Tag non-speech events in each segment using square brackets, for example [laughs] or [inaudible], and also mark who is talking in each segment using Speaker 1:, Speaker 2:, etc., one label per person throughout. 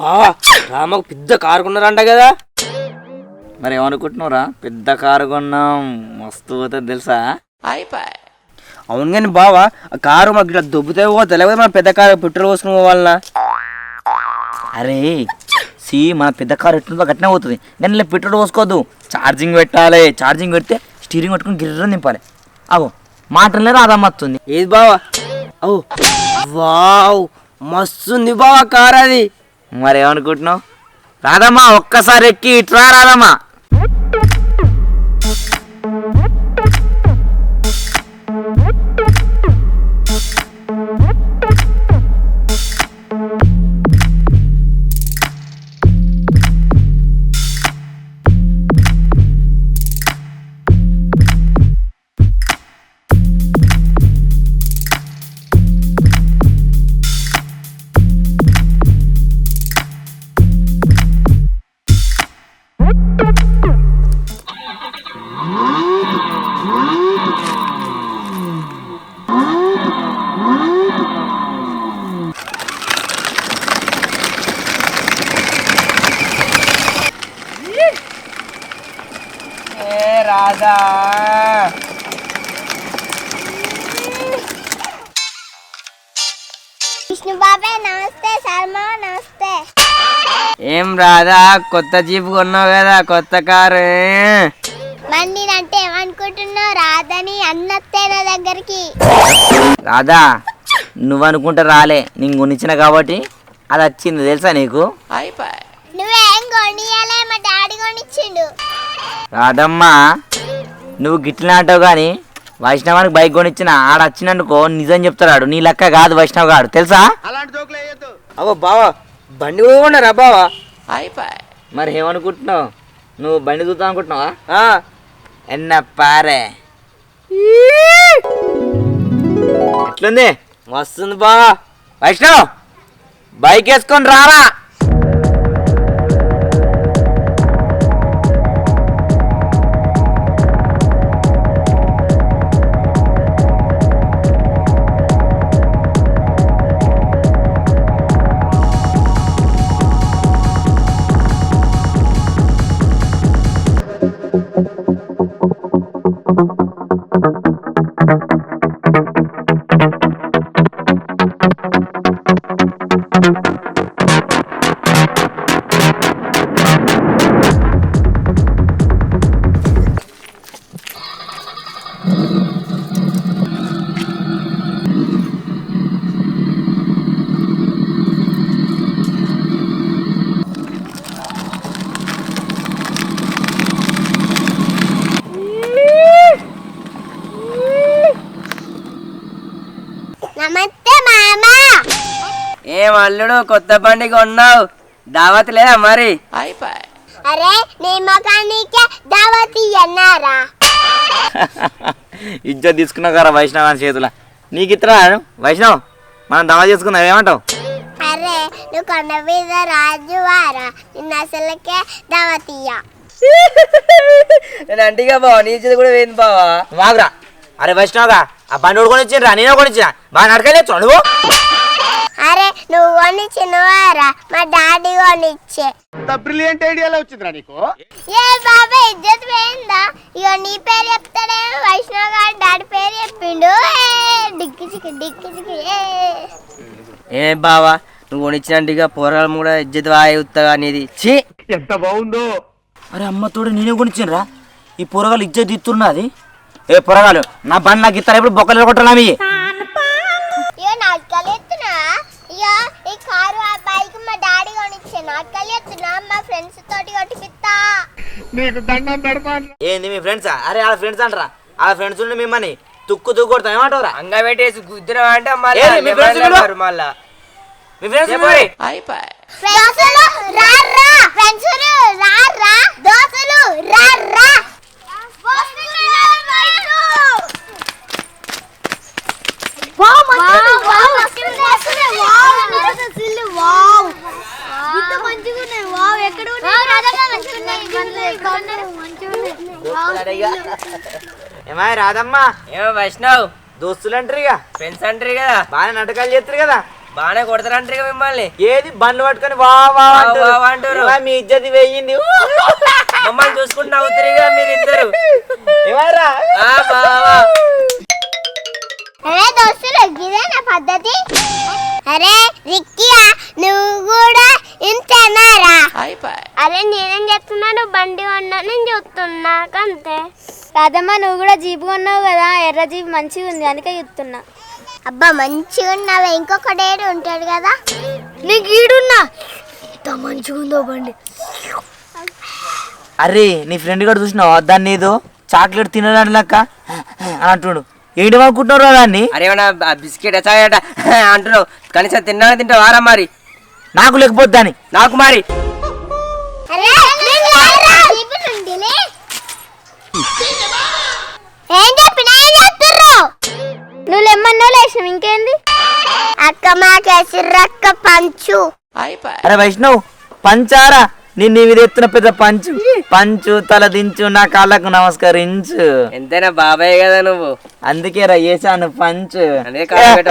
Speaker 1: బావా రామకు పెద్ద కారు కొన్నారంట కదా.
Speaker 2: మరి ఏమనుకుంటున్నావురా? పెద్ద కారు కొన్నాం. మస్తు పోతుంది తెలుసా?
Speaker 1: అవును కానీ బావా ఆ కారు మాకు ఇట్లా దొబ్బుతే పోతే లేకపోతే మన పెద్ద కారు పెట్రోల్ పోసుకుని పోవాలనా?
Speaker 2: అరే సి మన పెద్ద కారు ఎట్లుందో గట్టినే పోతుంది. నేను ఇలా పెట్రోల్ పోసుకోవద్దు. ఛార్జింగ్ పెట్టాలి. ఛార్జింగ్ పెడితే స్టీరింగ్ పట్టుకుని గిర్ర నింపాలి అగో మాటలనే రాదమ్మ వస్తుంది.
Speaker 1: ఏది బావా? ఓ వావ్ మస్తుంది బావా కారు అది.
Speaker 2: మరి ఏమనుకుంటున్నావు రాదమ్మా ఒక్కసారి ఎక్కి ఇట్రా రాదమ్మా.
Speaker 1: కొత్త జీప్ కొన్నావు కదా కొత్త కారు.
Speaker 3: మరి నేనంటే ఏమనుకుంటున్నావు? రాదని అన్నత్తే నా దగ్గరికి.
Speaker 2: రాదా నువ్వు అనుకుంటే రాలే. నేను కొనిచ్చిన కాబట్టి అది వచ్చింది తెలుసా నీకు?
Speaker 3: నువ్వేం కొనియాలే మా డాడీ కొనిచ్చిండు.
Speaker 2: రాదమ్మా నువ్వు గిట్లా అంటావు కానీ వైష్ణవానికి బైక్ కొనిచ్చిన ఆడ వచ్చినందుకో నిజం చెప్తాడు నీ లెక్క కాదు వైష్ణవ్ గాడు తెలుసా?
Speaker 1: అవో బావా బండి కూడా కొన్నారా బావా.
Speaker 2: మరి ఏమనుకుంటున్నావు నువ్వు బండి చూద్దాం అనుకుంటున్నావా? ఎన్న పారే. ఎట్లుంది?
Speaker 1: మస్తుంది బావా.
Speaker 2: వైష్ణవ్ బైక్ వేసుకొని రారా.
Speaker 1: Thank you. కొత్త బండి కొన్నావు. దావత్ లేదా మరి?
Speaker 3: అరే నీ మొఖానికే దావతి అన్నారా [laughs]
Speaker 2: ఇజ్జత్ తీసుకున్నావు కదా వైష్ణవ్ అని చేతుల. నీకు ఇతరా వైష్ణవ్ మనం దమా చేసుకుందాం ఏమంటావు?
Speaker 3: అరే నువ్వు కొండ మీద రాజు వారా నిన్న అసలుకే దావతీయ
Speaker 1: నేను అంటిగా బావా నీ చేతి కూడా వేయింది బావా?
Speaker 2: వాగురా అరే వైష్ణవ్గా ఆ బండి కూడా కొనిచ్చిండ్రా నేను కొనిచ్చిన బాగా నడకలేదు నువ్వు?
Speaker 3: అరే నువ్వు కొనిచ్చిన వారా మా డాడీ కొనిచ్చే.
Speaker 4: బ్రిలియంట్ ఐడియాలో వచ్చిందిరా నీకు?
Speaker 3: ఏ బాబా ఇజ్జత్ పోయిందా? ఇగో నీ పేరు చెప్తాడేమో వైష్ణవ్ గారు డాడీ పేరు చెప్పిండు. ఏ, డిక్కి చిక్కి డిక్కి చిక్కి ఏ.
Speaker 1: ఏ బావా నువ్వు కొనిచ్చినట్టుగా పోరాలు కూడా ఇజ్జత్ వాయి ఉత్తగా అనేది ఛీ!
Speaker 4: ఎంత బాగుందో.
Speaker 2: అరే అమ్మతోడు నేనే కొనిచ్చిండ్రా ఈ పొరగాలు ఇజ్జత్ తీస్తున్నది ఏ పొరగాలు నా బండి నాకు ఇస్తారా ఇప్పుడు బొక్కలు కొట్టాలా మీ?
Speaker 3: ఇగో ఈ కారు ఆ బైక్ మా డాడీ కొనిచ్చే నాటకాలు ఎత్తున్నా మా ఫ్రెండ్స్ తోటి కొట్టిపిస్తా
Speaker 4: నీకు దండం పెడతాను.
Speaker 2: ఏంది మీ ఫ్రెండ్సా అరే వాళ్ళ ఫ్రెండ్స్ అంటారా? వాళ్ళ ఫ్రెండ్స్ ఉండి మిమ్మల్ని తుక్కు తుక్కు కొడతాం ఏమంటారా
Speaker 1: అంగ పెట్టేసి గుద్దిన అంటే మళ్ళీ
Speaker 2: మీ friends విలువ?
Speaker 1: మళ్ళా.
Speaker 2: మీ ఫ్రెండ్స్
Speaker 1: చెప్పండి.
Speaker 3: ఫ్రెండ్స్ రారా ఫ్రెండ్స్ రారా దోస్తులు
Speaker 2: ఏమాయ్ రాదమ్మా
Speaker 1: ఏమో వైష్ణవ్.
Speaker 2: దోస్తులు అంటారు ఇక.
Speaker 1: ఫ్రెండ్స్ అంటారు కదా.
Speaker 2: బాగా నాటకాలు చేస్తారు కదా.
Speaker 1: బాగానే కొడతారంటారు ఇక మిమ్మల్ని.
Speaker 2: ఏది బండ్లు పట్టుకొని వా వా
Speaker 1: వా,
Speaker 2: అంటారు.
Speaker 1: వా అంటారు.
Speaker 2: ఏమా మీ ఇజ్జతి వెయ్యింది?
Speaker 1: మమ్మల్ని చూసుకుంటూ నవ్వుతారుగా మీరు ఇద్దరు
Speaker 2: ఏమారా
Speaker 1: ఆ, బావా.
Speaker 3: అరే దోస్తులు ఇదేనా పద్ధతి? అరే రిక్కియా నువ్వు కూడా ఇంతేనారా? అరే నేనేం చెప్తున్నాను బండి కొన్నా నేను చూస్తున్నా అంతే.
Speaker 5: రాధమ్మ నువ్వు కూడా జీపు కొన్నావు కదా ఎర్ర జీపు మంచిగా ఉంది అందుకే చెప్తున్నా
Speaker 3: అబ్బా మంచిగా ఉన్నావే ఇంకొక డేడు ఉంటాడు కదా?
Speaker 5: నీకు ఈడున్నా? ఎంత మంచిగా ఉందో బండి.
Speaker 2: అరే నీ ఫ్రెండ్ కూడా చూసినావా? దాన్ని ఏదో చాక్లెట్ తినడానికి లెక్క? అని అంటుడు. ఏంటి అనుకుంటున్నారు దాన్ని?
Speaker 1: అరే ఏమన్నా ఆ బిస్కెట్ చాయట అంటున్నావు. కనీసం తిన్నాను తింటావు వారా మరి?
Speaker 2: నాకు లేకపోతే దాన్ని.
Speaker 1: నాకు మరి.
Speaker 5: లేచినావు ఇంకేంది?
Speaker 3: అక్క పంచు.
Speaker 2: అరే వైష్ణవ్ పంచారా? నిన్ను మీద ఎత్తున పెద్ద పంచు. పంచు తల దించు నా కాళ్ళకు నమస్కరించు.
Speaker 1: ఎంతైనా బాబాయ్ కదా నువ్వు.
Speaker 2: అందుకే రా వేసాను పంచు
Speaker 1: అదే కాదు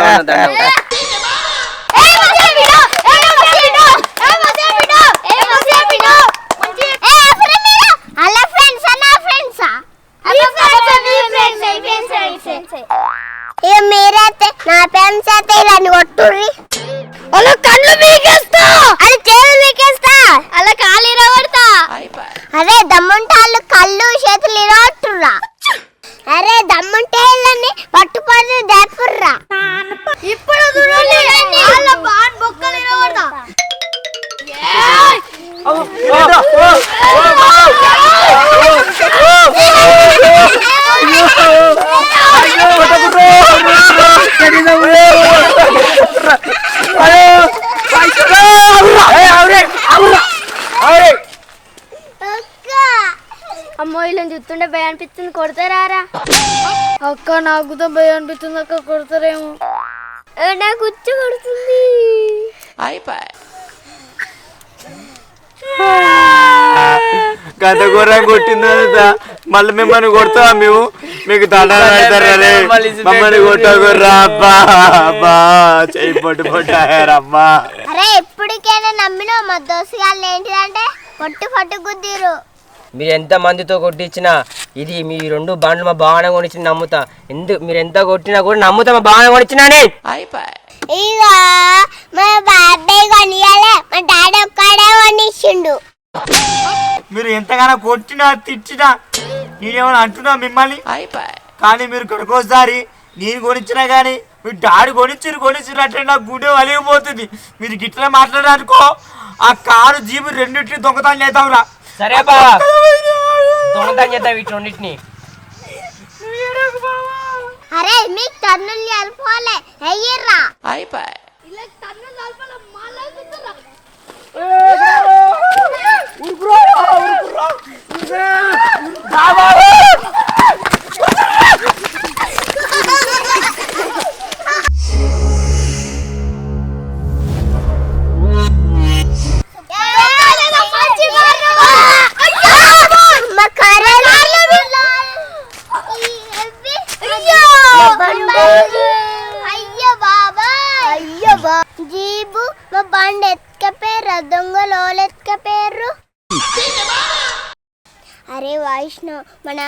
Speaker 5: అమ్మో ఇలా చూస్తుంటే భయం అనిపిస్తుంది. కొడతారా అక్క నాకు భయం అనిపిస్తుంది అక్క కొడతారేమో. నాకు కూర్చో కొడుతుంది.
Speaker 6: గత గుర్ర కొట్టిందా మళ్ళీ మిమ్మల్ని కొడతావా మేము? మీకు దండాలు పెడతారా మమ్మల్ని కొట్టకుర్రా అబ్బా అబ్బా. చేయి పట్టు పట్టారమ్మా
Speaker 3: అరే ఎప్పటికైనా నమ్మినావు మా దోస్తు వాళ్ళు ఏంటిదంటే? పొట్టు పట్టు గుద్దిరు
Speaker 1: మీరు ఎంత మందితో కొట్టించినా ఇది మీ రెండు బండ్లు మా బాగానే కొనిచ్చిన నమ్ముతా. ఎందుకు మీరు ఎంత కొట్టినా కూడా నమ్ముతా మా బాగానే కొనిచ్చినానే
Speaker 3: ఇక మా బాబాయ్ కొనియాలే మా డాడీ ఒక్కడే కొనిచ్చిండు.
Speaker 6: మీరు ఎంతగానో కొట్టినా తిట్టినా నేనేమైనా అంటున్నా మిమ్మల్ని? కానీ మీరు కొనుకోసారి నేను కొనిచ్చినా కానీ మీరు డాడీ కొనిచ్చిరు కొనిచ్చిరు అంటే నాకు గుండె వలిగిపోతుంది. మీరు గిట్లా మాట్లాడారనుకో ఆ కారు జీబు రెండింటిని దొంగతనం చేద్దాంరా.
Speaker 1: సరే బావా దొంగతనం చేద్దాం వీటి రెండింటిని
Speaker 3: అరే మీకు తన్నులు కలుపుకోలే అయ్యిర్రా అయ్యో బాబా అయ్యో బా జీబు మా బండి ఎత్తుకపోయారు దొంగలు వాళ్ళు ఎత్తుకపోయారు అరే వైష్ణవ్ మన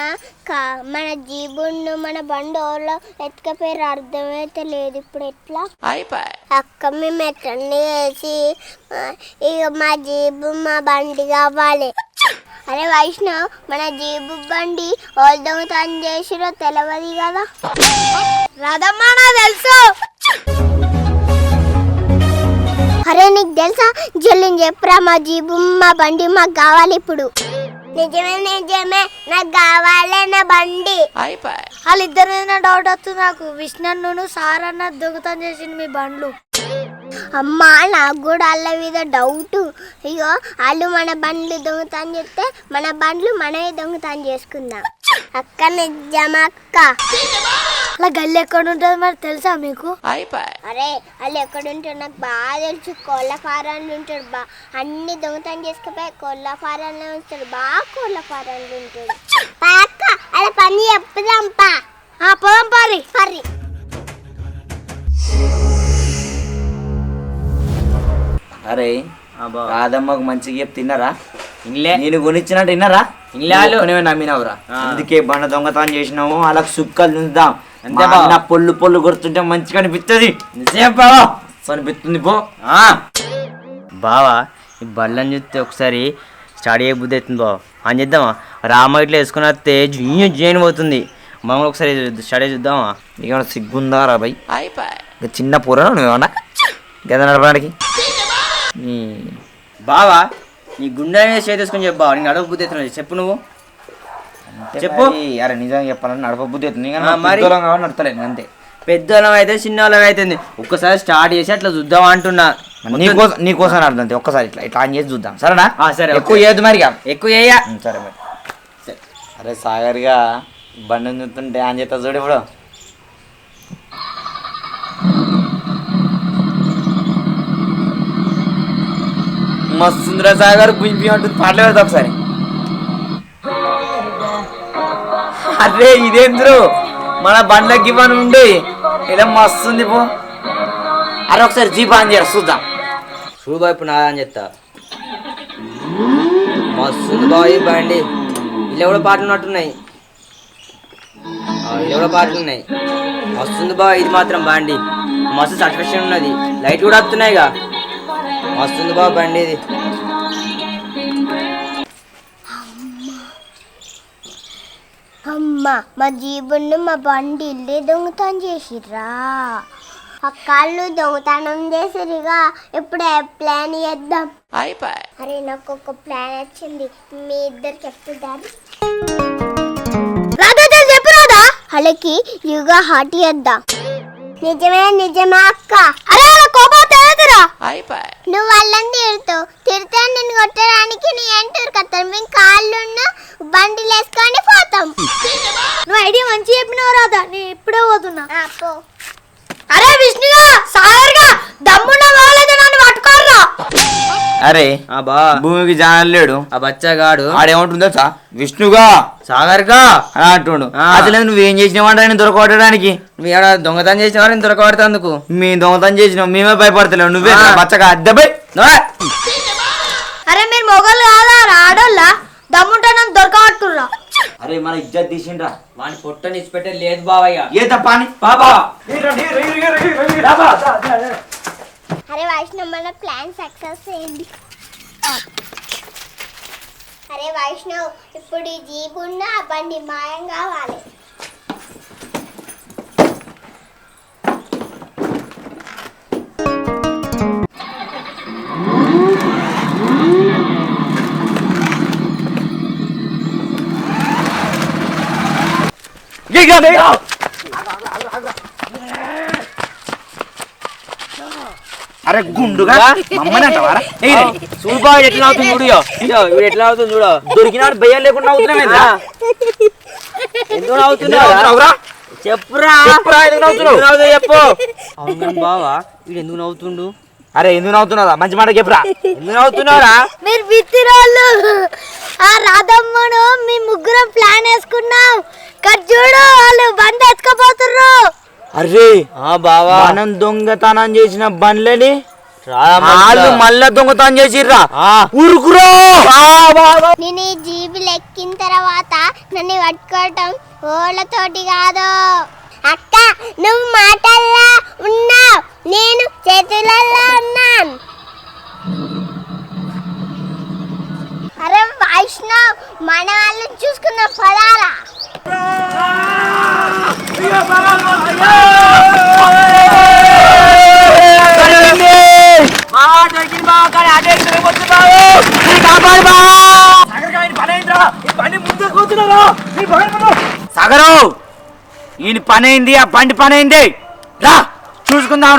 Speaker 3: కా- మన జీబును మన బండి వాళ్ళు ఎత్తుకపోయారు అర్థమైతే లేదు ఇప్పుడు ఎట్లా? అక్క మేము ఎట్లన్నీ వేసి ఇక మా జీబు మా బండి కావాలి. అరే వైష్ణవ్ మన జీబు బండి వాళ్ళు దొంగతనం చేసిరో తెలియదు కదా. రాదమ్మా నా తెలుసు. అరే నీకు తెలుసా? జల్లిని చెప్పురా మా జీబు మా బండి మాకు కావాలి ఇప్పుడు. నిజమే నిజమే నాకు కావాలి నా బండి.
Speaker 5: వాళ్ళిద్దరి మీద డౌట్ వస్తుంది నాకు. విష్ణు సార్ అన్న దొంగతనం చేసిండు మీ బండ్లు.
Speaker 3: అమ్మా నాకు కూడా వాళ్ళ మీద డౌట్ అయ్యో వాళ్ళు మన బండ్లు దొంగతనం చేస్తే మన బండ్లు మనమే దొంగతనం చేసుకుందాం. అక్క నిజమక్క
Speaker 5: అలా గల్లి ఎక్కడ ఉంటుంది మరి తెలుసా మీకు?
Speaker 3: అరే వాళ్ళు ఎక్కడుంటారు నాకు బాగా తెలుసు. కోళ్ళ ఫారాలు ఉంటాడు బా. అన్ని దొంగతనం చేసుకుపోయి కోళ్ళ ఫారాల్లో ఉంటాడు. బాగా కోళ్ళ ఫారాలు ఉంటాడు అక్క అలా పని చెప్పుదాం పా.
Speaker 5: పొలం పారి
Speaker 3: పర్రి.
Speaker 2: అరే. రాధమ్మకు మంచిగా చెప్పి తిన్నారా?
Speaker 1: ఇన్లే
Speaker 2: నేను కొనిచ్చినట్టు. ఒక్కనివే నమ్మినవురా.
Speaker 1: ఆ.
Speaker 2: అందుకే బండ దొంగతనం చేసినాము వాళ్ళకి సుక్కలు
Speaker 1: అంతే.
Speaker 2: అన్న పొల్లు పొల్లు కొడుతుంటే మంచిగా అనిపిస్తుంది
Speaker 1: నిజం బావా.
Speaker 2: అనిపిస్తుంది పో.
Speaker 1: ఆ. బావా ఈ బళ్ళని చూస్తే ఒకసారి స్టార్ట్ అయ్యే బుద్ధి అవుతుంది బావ. అని చేద్దామా? రామ ఇట్లా వేసుకుని వస్తే జూన్ జైన్ పోతుంది. మనం ఒకసారి స్టార్ట్ అయ్యి చూద్దామా?
Speaker 2: నీకేమన్నా సిగ్గుందా రా బై ఇంకా చిన్న పూర నువ్వేమన్నా? గద నడపడానికి.
Speaker 1: బావా నీ గుండె మీద చేసేసుకొని చెప్పు బావా నేను అడగ బుద్ధి అవుతున్నది చెప్పు నువ్వు. చెప్పు.
Speaker 2: అరే నిజంగా చెప్పాలని నడప బుద్ధి అవుతుంది
Speaker 1: మరి?
Speaker 2: నడతలేను అంతే.
Speaker 1: పెద్దోళ్ళం అయితే చిన్నోళ్ళం అవుతుంది ఒక్కసారి స్టార్ట్ చేసి అట్లా చూద్దాం అంటున్నా.
Speaker 2: నీకోసం నీకోసం అర్థం అంతే ఒక్కసారి ఇట్లా ఇట్లా ఆన్ చేసి చూద్దాం. సరేనా?
Speaker 1: సరే,
Speaker 2: ఎక్కువ
Speaker 1: ఓకే.
Speaker 2: చేయొద్దు మరి.
Speaker 1: ఎక్కువ చేయ
Speaker 2: సరే మరి. అరే సాగర్గా బండి చూస్తుంటే ఆన్ చేస్తా చూడు ఇప్పుడు. మస్తుందిరా సాగర్ పుంపి అంటుంది. పాటలు పెడతా ఒకసారి. అరే ఇదేంద్రు మన బండ్లకి పని ఉండి ఇలా మస్తుంది పో. అరే ఒకసారి జీప్ ఆన్ చేయరా చూద్దాం.
Speaker 1: చూడు ఇప్పుడు నాదని చెప్తా. మస్తుంది బాయ్ బండి. ఇలా కూడా పాటలు ఉన్నట్టున్నాయి. ఆ, ఇలా కూడా పాటలు ఉన్నాయి. మస్తుంది బాయ్ ఇది మాత్రం బండి. మస్తు సాటిస్ఫాక్షన్ ఉన్నది. లైట్ కూడా వస్తున్నాయిగా. వస్తుంది బాబు బండి ఇది.
Speaker 3: అమ్మ మా జీబును మా బండి ఇల్లే దొంగతనం చేసిర్రా. అక్కళ్ళు దొంగతనం చేసిరిగా ఇప్పుడు ఏ ప్లాన్ చేద్దాం. అరే నాకు ఒక ప్లాన్ వచ్చింది. మీ ఇద్దరు చెప్తుంటారు రాదా చెప్పు రాదా వాళ్ళకి యుగా హాట్ చేద్దాం. నిజమే నిజమే అక్క. అరే అలా కోపం తెలియదురా నువ్వు వాళ్ళని తిడుతావు తిడితే నిన్ను కొట్టడానికి నీ ఎంటూరు కత్తారు. మేము కాళ్ళున్న బండిలు వేసుకొని పోతాం.
Speaker 5: నువ్వు ఐడియా మంచి చెప్పినావు రాదా నేను ఇప్పుడే పోతున్నా
Speaker 3: ఆ, పో.
Speaker 5: అరే విష్ణుగా సాగర్గా దమ్మున్న వాళ్ళైతే నన్ను పట్టుకోర్రా.
Speaker 2: అరే
Speaker 1: ఆ బా
Speaker 2: భూమికి జానలు లేడు.
Speaker 1: ఆ బచ్చగాడు.
Speaker 2: ఆడేమంటుందో తెలుసా? విష్ణుగా.
Speaker 1: సాగర్గా.
Speaker 2: అని అంటుండు. అసలు నువ్వేం చేసినావంట దొరకబట్టడానికి?
Speaker 1: మీ ఆడ దొంగతనం చేసిన వారిని దొరకబడుతందుకు
Speaker 2: మీ దొంగతనం చేసినావు మేమే భయపడతలేవు నువ్వే. బచ్చగా. అద్దెపై
Speaker 5: అరే మీరు మొగలు కాదా? ఆడోళ్ళ? దమ్ముంటే నన్ను దొరకబట్టుర్రా.
Speaker 2: అరే మన ఇజ్జత్ తీసిండ్రా.
Speaker 1: వాని పొట్ట నిచ్చిపెట్టే లేదు బావయ్య.
Speaker 2: ఏ తప్ప అని
Speaker 1: బాబా
Speaker 3: అరే వైష్ణవ్ మన ప్లాన్ సక్సెస్ అయింది అరే వైష్ణవ్ ఇప్పుడు ఈ జీబు ఉన్న ఆ బండి మాయం కావాలి.
Speaker 2: అరే గుండుగా? మమ్మని అంటావారా [laughs]
Speaker 1: చూడు బావ ఎట్లా అవుతుంది చూడు వీడు ఎట్లా అవుతుంది చూడు.
Speaker 2: దొరికినాడు భయం లేకుండా అవుతున్నామేంద్రా?
Speaker 1: ఎందుకు అవుతున్నావు
Speaker 2: ఎందుకు నవ్వుతున్నావురా?
Speaker 1: చెప్పురా.
Speaker 2: చెప్పురా, ఎందుకు నవ్వుతున్నావు?
Speaker 1: ఎందుకు నవ్వుతావు చెప్పు. అవును బావా వీడు ఎందుకు నవ్వుతుండు?
Speaker 2: అరే ఎందుకు నవ్వుతున్నారా మంచి మాట చెప్పురా?
Speaker 1: ఎందుకు నవ్వుతున్నావురా?
Speaker 5: మీరు బిత్తిరోళ్ళు ఆ రాధమ్మను మీ ముగ్గురం ప్లాన్ వేసుకున్నాం. చూడు వాళ్ళు బండి ఎత్తుకపోతుర్రు.
Speaker 2: అరే
Speaker 1: ఆ బావా.
Speaker 2: మనం దొంగతనం చేసిన బండ్లని వాళ్ళు మళ్ళా దొంగతనం చేసిర్రా?
Speaker 1: ఆ.
Speaker 2: ఊరుకురో!
Speaker 3: నేను ఈ జీబులు ఎక్కిన తర్వాత నన్ను పట్టుకోవటం ఓళ్ళతోటి కాదు. అక్క నువ్వు మాటల్లో ఉన్నావు. నేను చేతులలో ఉన్నాను. అరే వైష్ణవ్ మన వాళ్ళని చూసుకున్న పదారా
Speaker 2: సగరావు ఈయన పని అయింది ఆ బండి పని అయింది రా చూసుకుందాం.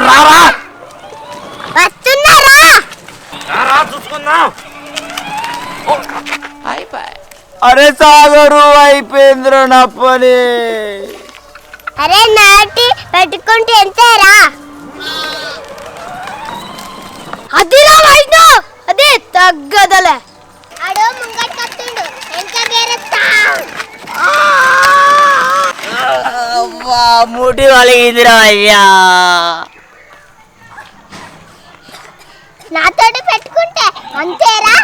Speaker 3: వస్తున్నారా
Speaker 2: చూసుకుందాం అరే సాగరు అయిపోయిందిరా నా పని.
Speaker 3: అరే నాటి పెట్టుకుంటే ఎంతేరా?
Speaker 5: అదిరా వైష్ణవ్ అదే తగ్గదలే.
Speaker 3: ఆడో ముంగట్ కత్తుండు ఎంత బేరస్తా
Speaker 1: ముటి వలిగిందిరా అయ్యా.
Speaker 3: నాతోటి పెట్టుకుంటే అంతేరా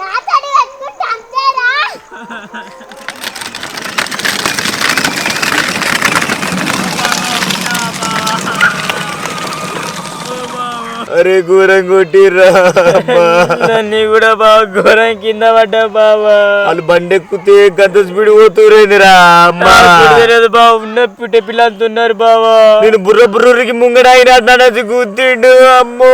Speaker 3: నాతోటి పెట్టుకుంటే అంతేరా
Speaker 7: అరే ఘోరం కొట్టిర్రా
Speaker 1: నన్ను కూడా బాగా ఘోరం కింద పడ్డా బావా.
Speaker 7: వాళ్ళు బండి ఎక్కితే గంట స్పీడ్ పోతురేందిరా అమ్మా.
Speaker 1: తెలియదు బావ ఉన్న పిట్ట పిల్లలు ఉన్నారు బావా.
Speaker 7: నేను బుర్ర బుర్రకి ముంగడాయినా నడచి గుద్దిండు అమ్మో.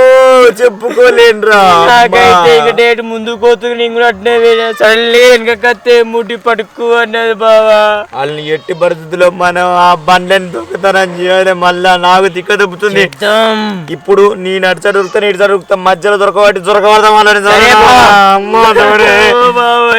Speaker 7: చెప్పుకోలేనురా
Speaker 1: నాకైతే ఇక డేట్ ముందు పోతుంది నేను కూడా అట్నే సడన్లీ వెనకత్తే ముట్టి పడుకు అన్నది బావా.
Speaker 7: వాళ్ళని ఎట్టి పరిస్థితుల్లో మనం ఆ బండ్లని దొంగతనం చేయాలి మళ్ళా నాకు తిక్క దొబ్బుతుంది. ఇప్పుడు నీ నడిచ దొరుకుతా నీటి దొరుకుతా మధ్యలో దొరకబట్టి దొరకబడదాం వాళ్ళని
Speaker 1: సరే బా.
Speaker 7: అమ్మో దేవుడే.
Speaker 1: ఓ బావా,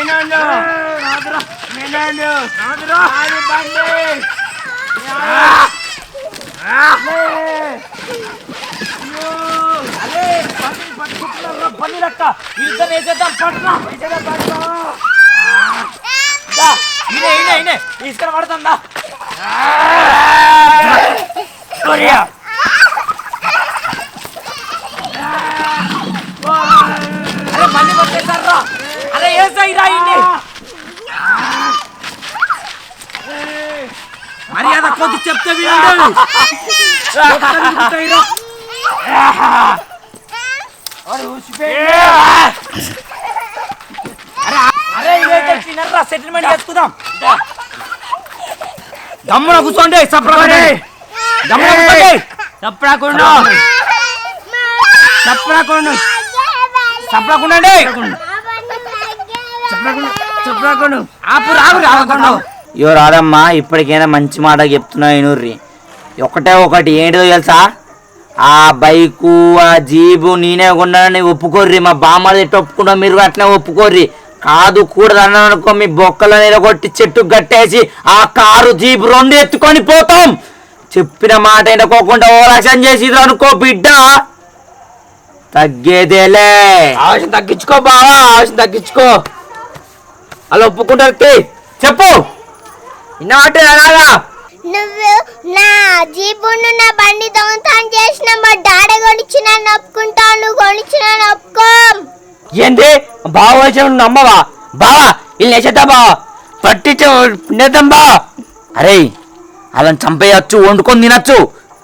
Speaker 1: ఏడు
Speaker 7: పోదాం బారా.
Speaker 1: సరే బావా. ఓ మెల్ల బావా.
Speaker 7: బారా.
Speaker 8: తీసుకుని పడుతుందా అరే మళ్ళీ పట్టేశారా అరే ఏసాయి రాయండి మర్యాద కొద్ది చెప్తే వినండి. సెటిల్మెంట్ చేసుకుందాం. దమ్మున కూర్చోండి సప్రకండి దమ్మున కూర్చోండి.
Speaker 1: తప్పకుండా తప్పకుండా
Speaker 8: సప్రకుండండి
Speaker 2: యో రాదమ్మా ఇప్పటికైనా మంచి మాట చెప్తున్నా ఎనూర్రి ఒకటే ఒకటి ఏంటిదో తెలుసా? ఆ బైకు ఆ జీబు నేనే కొన్నానని ఒప్పుకోర్రి. మా బామ్మది ఎట్టు ఒప్పుకుంటా మీరు అట్లనే ఒప్పుకోర్రి. కాదు కూడదు అన్నాను అనుకో మీ బొక్కల కొట్టి చెట్టు గట్టేసి ఆ కారు జీబు రెండు ఎత్తుకొని పోతాం. చెప్పిన మాట వినకోకుండా ఓ రక్షణ చేసి అనుకో బిడ్డ. తగ్గేదేలే.
Speaker 8: ఆవేశం తగ్గించుకో బావా ఆవేశం తగ్గించుకో. అలా ఒప్పుకుంటారు తీ. చెప్పు. ఇన్న అంటే అలాగా
Speaker 3: నువ్వు నా జీబును నా బండి దొంగతనం చేసిన మా డాడీ కొనిచ్చిన ఒప్పుకుంటావు నువ్వు కొనిచ్చిన ఒప్పుకో.
Speaker 8: ఏంది? బావ వచ్చిన నమ్మవా? బావా వీళ్ళు నేసేద్దా బావా? పట్టించు నేద్దాం బావా
Speaker 2: అరే వాళ్ళని చంపేయచ్చు వండుకొని తినచ్చు.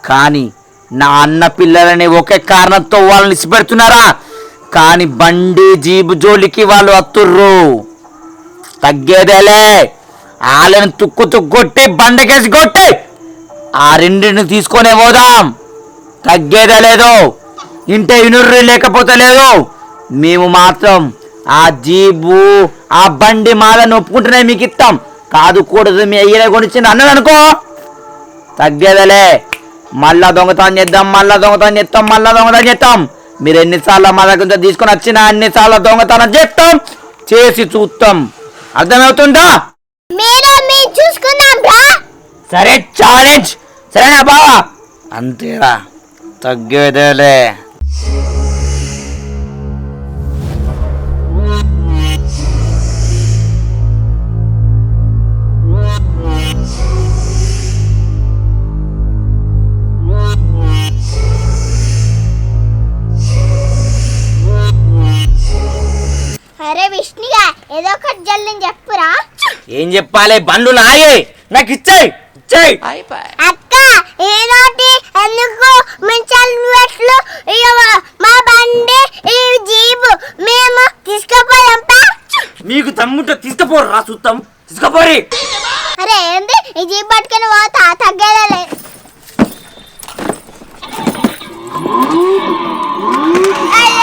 Speaker 2: కానీ నా అన్న పిల్లలని ఒకే కారణంతో వాళ్ళని ఇచ్చిపెడుతున్నారా కానీ బండి జీబు జోలికి వాళ్ళు వత్తుర్రు తగ్గేదేలే. వాళ్ళని తుక్కు తుక్కొట్టి బండకేసి కొట్టి ఆ రెండింటిని తీసుకొనే పోదాం. తగ్గేదే లేదు. ఇంటే ఇనుర్రి లేకపోతే లేదు. మేము మాత్రం ఆ జీబు ఆ బండి మాలను ఒప్పుకుంటేనే మీకు ఇస్తాం. కాదు కూడదు మీ అయ్యనే కొనిచ్చింది అన్నది అనుకో. తగ్గేదలే. మళ్ళా దొంగతనం చేద్దాం మళ్ళా దొంగతనం చేస్తాం మళ్ళా దొంగతనం చేస్తాం. మీరు ఎన్నిసార్లు మా దగ్గర తీసుకొని వచ్చినా అన్నిసార్లు దొంగతనం చేస్తాం. చేసి చూస్తాం. అర్థమవుతుందా?
Speaker 3: మీరు మేము చూసుకుందాం రా.
Speaker 2: సరే ఛాలెంజ్ సరేనా బావా? అంతేరా. తగ్గేదేలే.
Speaker 3: అరే విష్ణుగా ఏదో ఒకటి జల్లని చెప్పురా.
Speaker 2: ఏం చెప్పాలి? బండ్లు నాయే నాకు ఇచ్చేయి. ఇచ్చేయి.
Speaker 3: అక్క ఏదోటి ఎందుకు మించాలి మా బండి ఈ జీబు మేము తీసుకుపోయాంపా
Speaker 2: మీకు తమ్ముంటే తీసుకుపోరు రా చూస్తాం తీసుకుపోరి.
Speaker 3: అరే ఏంది? ఈ జీబు పట్టుకొని పోతా తగ్గేదలే. అయ్యా.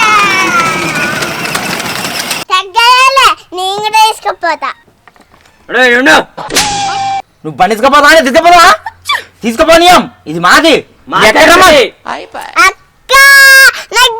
Speaker 3: నేను కూడా తీసుకుపోతా
Speaker 2: నువ్వు బండి తీసుకుపోతా తీసుకుపోదా తీసుకుపోనీయం ఇది మాది
Speaker 1: మాది.
Speaker 2: ఎక్కడ రమ్మని?
Speaker 3: అక్క నాకు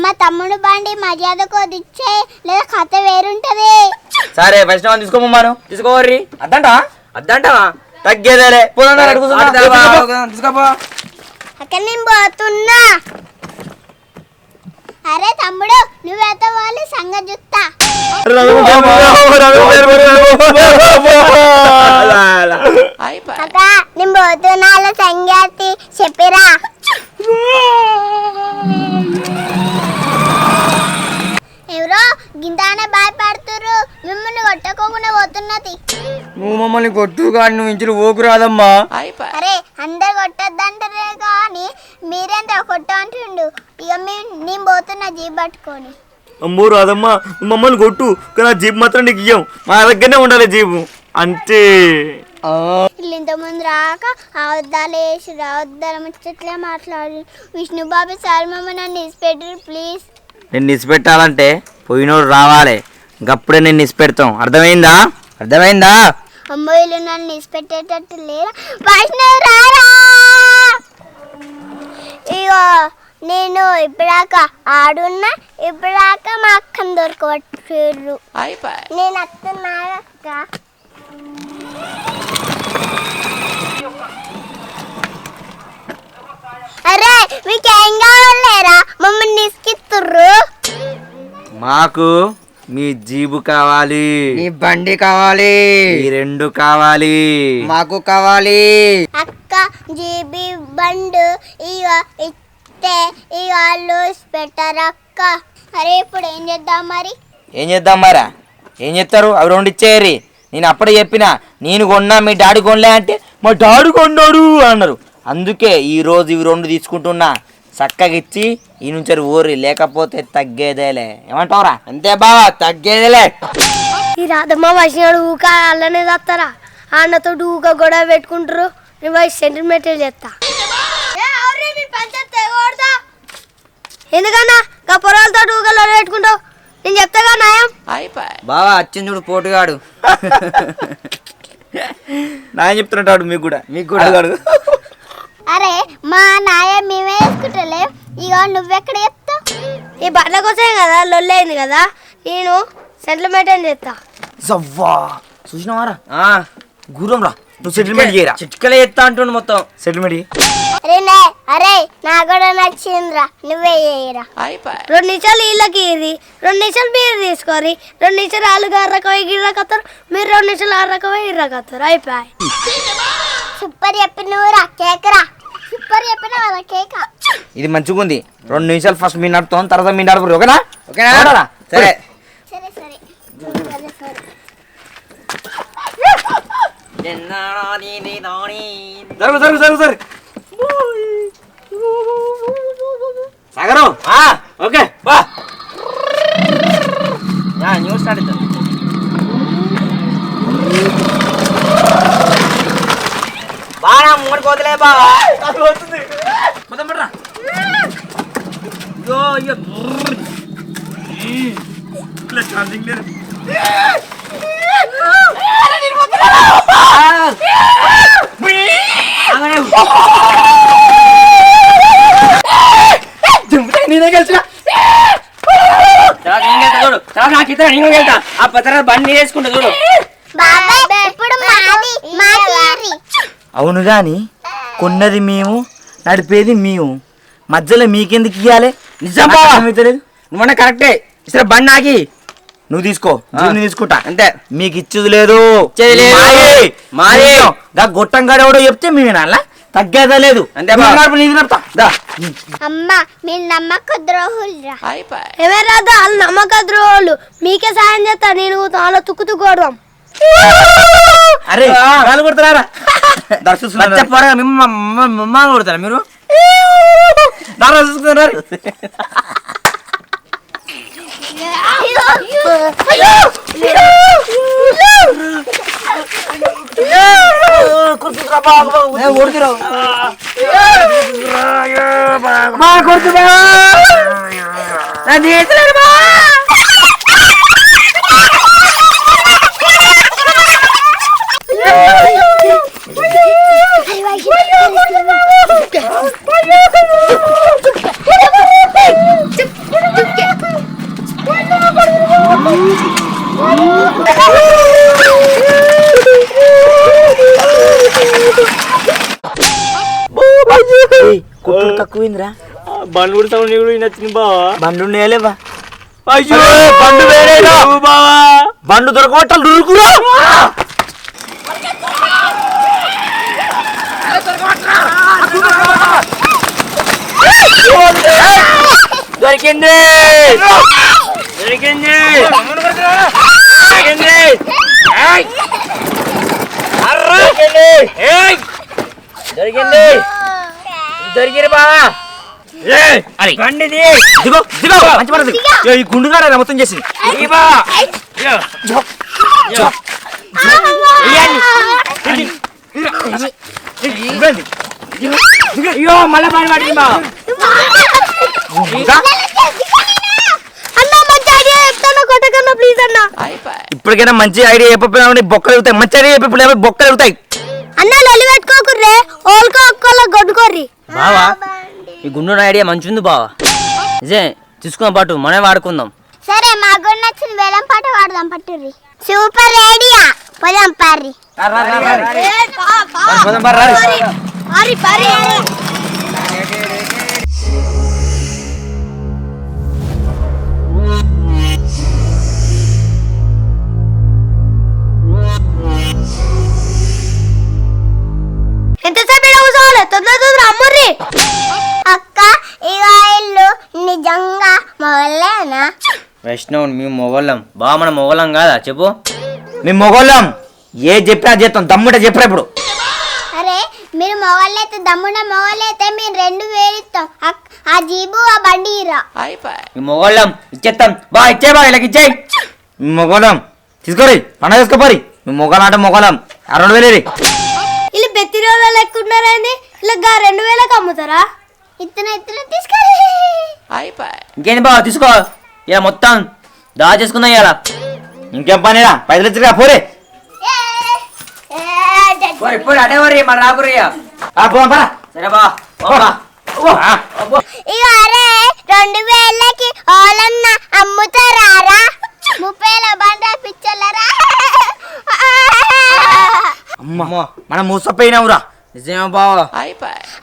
Speaker 3: మా తమ్ముడు బండి మర్యాద కొదిచ్చే లేదా కథ వేరుంటది.
Speaker 2: సరే వైష్ణవం తీసుకోమన్నాను తీసుకోవర్రి అద్దంట?
Speaker 1: అద్దంటావా
Speaker 2: తగ్గేదేలే. పోదా తీసుకోపో.
Speaker 3: అక్కడ నేను పోతున్నా. అరే తమ్ముడు నువ్వెంత వాళ్ళు సంగ జుత్తా అక్క నేను పోతున్నా. సంగతి చెప్పిరా. ఎవరో గింతానే భయపడుతురు మిమ్మల్ని కొట్టకోకుండా పోతున్నది
Speaker 1: నువ్వు మమ్మల్ని కొట్టు కానీ నువ్వు ఇంచులు ఓకు రాదమ్మా.
Speaker 3: అరే అందరు కొట్టద్దంటారే కానీ మీరేంత కొట్ట అంటుండు ఇక మీ నేను పోతున్నా జీప్ పట్టుకొని.
Speaker 6: అమ్మో రాదమ్మా మమ్మల్ని కొట్టు కానీ ఆ జీప్ మాత్రం నీకు ఇయ్యం. మా దగ్గరనే ఉండాలి జీపు. అంతే.
Speaker 3: వీళ్ళు ఇంతకుముందు రాక అవద్దాలు వేసి అవద్దాలు ముచ్చట్లే మాట్లాడి విష్ణుబాబు సార్ మమ్మ నన్ను ఇసిపెట్టరు ప్లీజ్
Speaker 2: నేను నిసిపెట్టాలంటే పోయినోడు రావాలి. గప్పుడే నేను నిసిపెడతాం. అర్థమైందా? అర్థమైందా?
Speaker 3: అమ్మో వీళ్ళు నన్ను ఇసిపెట్టేటట్టు లేరా? వైష్ణవ్ రారా? ఇగో నేను ఇప్పుడాక ఆడున్నా ఇప్పుడాక మా అక్కని దొరకబట్టారు నేను వస్తున్నా అరే మీకేం కావాలేరా మమ్మల్ని ఇసుకిస్తుర్రు
Speaker 2: మాకు మీ జీబు కావాలి.
Speaker 1: నీ బండి కావాలి.
Speaker 2: ఈ రెండు కావాలి.
Speaker 1: మాకు కావాలి.
Speaker 3: అక్క జీబీ బండు ఇస్తే ఇక వాళ్ళు పెట్టారు అక్క. అరే ఇప్పుడు ఏం చేద్దాం మరి?
Speaker 2: ఏం చేద్దాం మరా? ఏం చెప్తారు అవి రెండు ఇచ్చేయరి నేను అప్పుడే చెప్పిన నేను కొన్నా మీ డాడీ కొనలే అంటే మా డాడీ కొన్నాడు అన్నారు. అందుకే ఈ రోజు ఇవి రెండు తీసుకుంటున్నా. చక్కగా ఇచ్చి ఈ నుంచి ఊరి లేకపోతే తగ్గేదేలే. ఏమంటావురా?
Speaker 1: అంతే బావా తగ్గేదిలే.
Speaker 5: ఈ రాధమ్మ వైష్ణవుడు ఊక అల్లనే చేస్తారా? అన్నతో ఊక గొడవ పెట్టుకుంటారు. నేను పోయి సెంటిమెంటల్ చేస్తా. ఎందుకన్నా? గా పొరాలతో ఊకలో పెట్టుకుంటావు. నేను చెప్తాగా న్యాయం
Speaker 1: బావా వచ్చింది చూడు పోటుగాడు. [laughs]
Speaker 2: నా చెప్తున్నట్టు మీకు కూడా.
Speaker 1: మీకు కూడా.
Speaker 3: అరే మా నాయ మేమే వేసుకుంటలే. ఇక నువ్వెక్కడ చెప్తావు?
Speaker 5: ఈ బట్టల కోసమే కదా లొల్లైంది కదా. నేను సెటిల్మెంట్ చేస్తా
Speaker 2: జవ్వా చూసినవారా?
Speaker 1: ఆ,
Speaker 2: గురం రా నువ్వు సెటిల్మెంట్ చేయరా?
Speaker 1: చిట్కలే ఎత్తా అంటుండు మొత్తం.
Speaker 2: సెటిల్మెంట్ చేయి.
Speaker 3: అరే నే అరే నా కూడా నచ్చిందిరా. నువ్వే చేయరా.
Speaker 5: రెండు నిమిషాలు వీళ్ళకి ఇది రెండు నిమిషాలు మీరు తీసుకోరి రెండు నిమిషాలు వాళ్ళు అర్రకపోయి గిర్రకత్తారు మీరు రెండు నిమిషాలు అర్రకపోయి ఇర్రకత్తారు అయిపోయి [laughs]
Speaker 3: సూపర్ చెప్పినవురా కేకరా. సూపర్ చెప్పిన వాళ్ళ కేక.
Speaker 2: ఇది మంచిగా ఉంది. రెండు నిమిషాలు ఫస్ట్ మీ నడుపుతాం తర్వాత మీ నడుపురు ఓకేనా?
Speaker 1: ఓకేనా? సరే.
Speaker 3: సరే. సరే సరే. సరే
Speaker 2: జరుగు జరుగు జరుగు జరుగు. సాగరం
Speaker 1: ఆ,
Speaker 2: ఓకే బా.
Speaker 1: యా, న్యూస్ అవుతుంది బాగా ముంగడికి వదిలే బావా.
Speaker 2: మొత్తం పడరా
Speaker 6: ఛార్జింగ్ లేదు.
Speaker 1: నేనే గెలిచిన నాకు ఇతర నేను గెలుతా ఆ పత్ర బండి వేసుకుంటా చూడు.
Speaker 3: బాబాయ్.
Speaker 2: అవును కొన్నది మేము నడిపేది మేము. మధ్యలో మీకెందుకు ఇవ్వాలి
Speaker 1: నిజం నువ్వన్నా కరెక్టే. ఇసర బండి ఆగి.
Speaker 2: నువ్వు తీసుకో నేను తీసుకుంటా.
Speaker 1: అంతే.
Speaker 2: మీకు ఇచ్చేది లేదు. గొట్టం గడవడో చెప్తే మేము వినాలా? తగ్గేదా లేదు.
Speaker 1: అంతే
Speaker 2: నువ్వు.
Speaker 3: అమ్మ మీరు నమ్మక
Speaker 5: వాళ్ళు ద్రోహులు మీకే సాయం చేస్తా. నేను వాళ్ళ తుక్కు
Speaker 2: అరే
Speaker 1: కాలు కొడుతున్నారా? దర్శిస్తున్నారు. మిమ్మల్ని కొడతారా మీరు?
Speaker 2: చూసుకున్నారు కొడుతురా? ఏందిరా?
Speaker 6: బండ్లు కూడా సౌండ్ కూడా నచ్చింది బావా.
Speaker 2: బండ్లు ఉన్నాయలేవా
Speaker 6: అయ్యో! బండు వేరేరా బావా!
Speaker 2: బండ్లు దొరకబట్టాలి దురుకురా.
Speaker 6: దొరికింది. దొరికింది. దొరికింది! దొరికింది! దొరికింది. బావా. ఏయ్! బండిది
Speaker 2: దిగో దిగో మంచి పడదు. ఈ గుండుగా మొత్తం చేసింది.
Speaker 6: అయ్యో మళ్ళా పని పడింది
Speaker 2: ఇప్పటికైనా మంచి ఐడియా బొక్కలు ఎగుతాయి మంచి ఐడియా చెప్పి బొక్కలు ఎగుతాయి
Speaker 3: అన్న లొల్లి పెట్టుకోకుర్రే. ఓల్కో ఒక్కలో కొట్టుకోర్రి
Speaker 1: బావా. ఈ గుండు ఐడియా మంచిది బావా నిజే తీసుకుందాం పాటు మనమే వాడుకుందాం.
Speaker 3: సరే మాకు కూడా నచ్చిన వేలం పాట పాడదాం పట్టుర్రి. Super idea. పోదాం పారి పారి పారి ఎంతసేపు కూర్చోవాలి తొందర తొందర అమ్ముర్రి. అక్క ఇల్లు నిజంగా మొగలేనా?
Speaker 1: వైష్ణవ్ మేము మొగోళ్ళం. బావ మన మొగోళ్ళం కాదా? చెప్పు.
Speaker 2: మేము మొగోళ్ళం. ఏ చెప్పినా చేస్తాం. దమ్ముట చెప్పరా ఇప్పుడు?
Speaker 3: అరే మీరు మొగలైతే దమ్మున మొగలైతే మీరు రెండు వేలు ఇస్తాం. అక్- ఆ జీబు ఆ బండి
Speaker 1: మేము మొగోళ్ళం. ఇచ్చేస్తాం బా ఇచ్చే బా ఇలా ఇచ్చేయి.
Speaker 2: మేము మొగోళ్ళం. తీసుకోరి. పండగ తీసుకోపోరి. మేము మొగలం అంటే మొగలం ఆ రెండు వేలు.
Speaker 3: వీళ్ళు బెత్తిరోళ్ళ లెక్క ఉన్నారండి ఇలా రెండు వేలకు అమ్ముతారా? ఇతను ఇతను తీసుకొని
Speaker 1: ఇంకేంది బావ తీసుకో. ఇలా మొత్తం దా చేసుకుందాం ఇలా
Speaker 2: ఇంకేం పనిరా పైసలు ఇచ్చిరా పోరే.
Speaker 1: ఇప్పుడు రాకురయ్యా. సరే బా
Speaker 3: ఇక రెండు వేలకి ఓలన్న అమ్ముతారా ముప్పైల బండ పిచ్చలరా
Speaker 2: అమ్మ మనం మూసపోయినావురా.
Speaker 1: నిజమే బావ.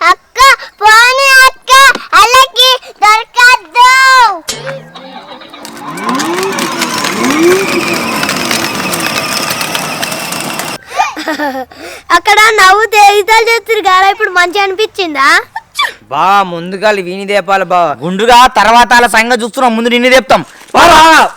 Speaker 3: అక్క పోనీ అక్క అలాకి దొరకద్దు. అక్కడ నవ్వు తేలితాలు చేస్తారు కదా ఇప్పుడు మంచి అనిపించిందా?
Speaker 1: బా ముందుగా వీని దేపాలి బావ.
Speaker 2: గుండుగా తర్వాత అలా సంగతి చూస్తున్నాం ముందు నిన్ను చెప్తాం పోరా!